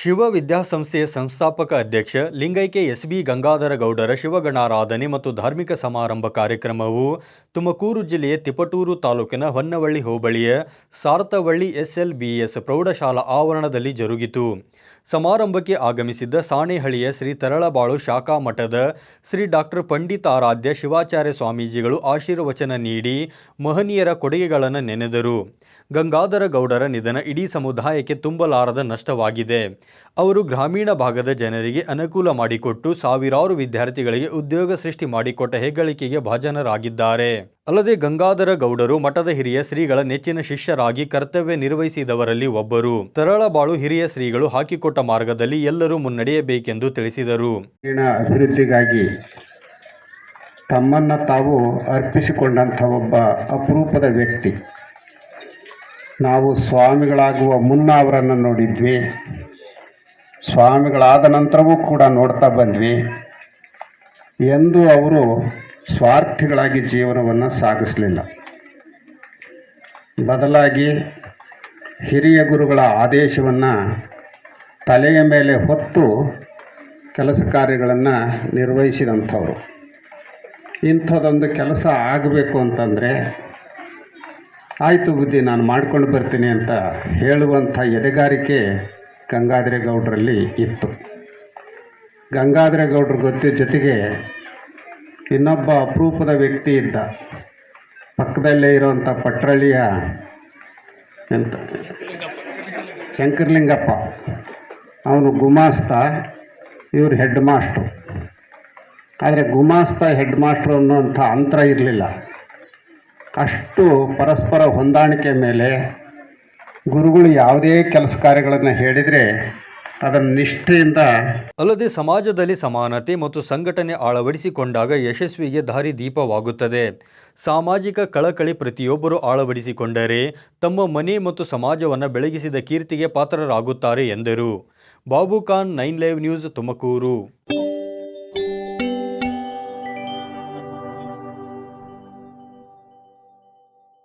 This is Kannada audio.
ಶಿವ ವಿದ್ಯಾಸಂಸ್ಥೆಯ ಸಂಸ್ಥಾಪಕ ಅಧ್ಯಕ್ಷ ಲಿಂಗೈಕ್ಯ ಎಸ್ ಬಿ ಗಂಗಾಧರ ಗೌಡರ ಶಿವಗಣಾರಾಧನೆ ಮತ್ತು ಧಾರ್ಮಿಕ ಸಮಾರಂಭ ಕಾರ್ಯಕ್ರಮವು ತುಮಕೂರು ಜಿಲ್ಲೆಯ ತಿಪಟೂರು ತಾಲೂಕಿನ ಹೊನ್ನವಳ್ಳಿ ಹೋಬಳಿಯ ಸಾರ್ತವಳ್ಳಿ ಎಸ್ಎಲ್ಬಿಎಸ್ ಪ್ರೌಢಶಾಲಾ ಆವರಣದಲ್ಲಿ ಜರುಗಿತು. ಸಮಾರಂಭಕ್ಕೆ ಆಗಮಿಸಿದ್ದ ಸಾಣೇಹಳ್ಳಿಯ ಶ್ರೀ ತರಳಬಾಳು ಶಾಖಾ ಮಠದ ಶ್ರೀ ಡಾಕ್ಟರ್ ಪಂಡಿತಾರಾಧ್ಯ ಶಿವಾಚಾರ್ಯ ಸ್ವಾಮೀಜಿಗಳು ಆಶೀರ್ವಚನ ನೀಡಿ ಮಹನೀಯರ ಕೊಡುಗೆಗಳನ್ನು ನೆನೆದರು. ಗಂಗಾಧರ ಗೌಡರ ನಿಧನ ಇಡೀ ಸಮುದಾಯಕ್ಕೆ ತುಂಬಲಾರದ ನಷ್ಟವಾಗಿದೆ. ಅವರು ಗ್ರಾಮೀಣ ಭಾಗದ ಜನರಿಗೆ ಅನುಕೂಲ ಮಾಡಿಕೊಟ್ಟು ಸಾವಿರಾರು ವಿದ್ಯಾರ್ಥಿಗಳಿಗೆ ಉದ್ಯೋಗ ಸೃಷ್ಟಿ ಮಾಡಿಕೊಟ್ಟ ಹೆಗ್ಗಳಿಕೆಗೆ ಭಾಜನರಾಗಿದ್ದಾರೆ. ಅಲ್ಲದೆ ಗಂಗಾಧರ ಗೌಡರು ಮಠದ ಹಿರಿಯ ಶ್ರೀಗಳ ನೆಚ್ಚಿನ ಶಿಷ್ಯರಾಗಿ ಕರ್ತವ್ಯ ನಿರ್ವಹಿಸಿದವರಲ್ಲಿ ಒಬ್ಬರು. ತರಳಬಾಳು ಹಿರಿಯ ಶ್ರೀಗಳು ಹಾಕಿಕೊಟ್ಟ ಮಾರ್ಗದಲ್ಲಿ ಎಲ್ಲರೂ ಮುನ್ನಡೆಯಬೇಕೆಂದು ತಿಳಿಸಿದರು. ಅಭಿವೃದ್ಧಿಗಾಗಿ ತಮ್ಮನ್ನು ತಾವು ಅರ್ಪಿಸಿಕೊಂಡಂಥ ಒಬ್ಬ ಅಪರೂಪದ ವ್ಯಕ್ತಿ. ನಾವು ಸ್ವಾಮಿಗಳಾಗುವ ಮುನ್ನ ಅವರನ್ನು ನೋಡಿದ್ವಿ. ಸ್ವಾಮಿಗಳಾದ ನಂತರವೂ ಕೂಡ ನೋಡ್ತಾ ಬಂದ್ವಿ. ಎಂದು ಅವರು ಸ್ವಾರ್ಥಿಗಳಾಗಿ ಜೀವನವನ್ನು ಸಾಗಿಸಲಿಲ್ಲ. ಬದಲಾಗಿ ಹಿರಿಯ ಗುರುಗಳ ಆದೇಶವನ್ನು ತಲೆಯ ಮೇಲೆ ಹೊತ್ತು ಕೆಲಸ ಕಾರ್ಯಗಳನ್ನು ನಿರ್ವಹಿಸಿದಂಥವ್ರು. ಇಂಥದ್ದೊಂದು ಕೆಲಸ ಆಗಬೇಕು ಅಂತಂದರೆ, ಆಯಿತು ಬುದ್ಧಿ, ನಾನು ಮಾಡ್ಕೊಂಡು ಬರ್ತೀನಿ ಅಂತ ಹೇಳುವಂಥ ಎದೆಗಾರಿಕೆ ಗಂಗಾಧರೇಗೌಡರಲ್ಲಿ ಇತ್ತು. ಗಂಗಾಧರೇಗೌಡ್ರ ಗೊತ್ತಿದ್ದ ಜೊತೆಗೆ ಇನ್ನೊಬ್ಬ ಅಪರೂಪದ ವ್ಯಕ್ತಿ ಇದ್ದ. ಪಕ್ಕದಲ್ಲೇ ಇರುವಂಥ ಪಟ್ರಳಿಯ ಎಂತ? ಶಂಕರಲಿಂಗಪ್ಪ. ಅವನು ಗುಮಾಸ್ತ, ಇವರು ಹೆಡ್ ಮಾಸ್ಟ್ರು ಆದರೆ ಗುಮಾಸ್ತ ಹೆಡ್ ಮಾಸ್ಟ್ರು ಅನ್ನುವಂಥ ಅಂತರ ಇರಲಿಲ್ಲ. ಅಷ್ಟು ಪರಸ್ಪರ ಹೊಂದಾಣಿಕೆ ಮೇಲೆ ಗುರುಗಳು ಯಾವುದೇ ಕೆಲಸ ಕಾರ್ಯಗಳನ್ನು ಹೇಳಿದರೆ ಅದನ್ನು ನಿಷ್ಠೆಯಿಂದ ಅಲ್ಲದೆ ಸಮಾಜದಲ್ಲಿ ಸಮಾನತೆ ಮತ್ತು ಸಂಘಟನೆ ಅಳವಡಿಸಿಕೊಂಡಾಗ ಯಶಸ್ವಿಗೆ ದಾರಿ ದೀಪವಾಗುತ್ತದೆ. ಸಾಮಾಜಿಕ ಕಳಕಳಿ ಪ್ರತಿಯೊಬ್ಬರು ಅಳವಡಿಸಿಕೊಂಡರೆ ತಮ್ಮ ಮನೆ ಮತ್ತು ಸಮಾಜವನ್ನು ಬೆಳಗಿಸಿದ ಕೀರ್ತಿಗೆ ಪಾತ್ರರಾಗುತ್ತಾರೆ ಎಂದರು. Babu Khan, nine live news Tumakuru.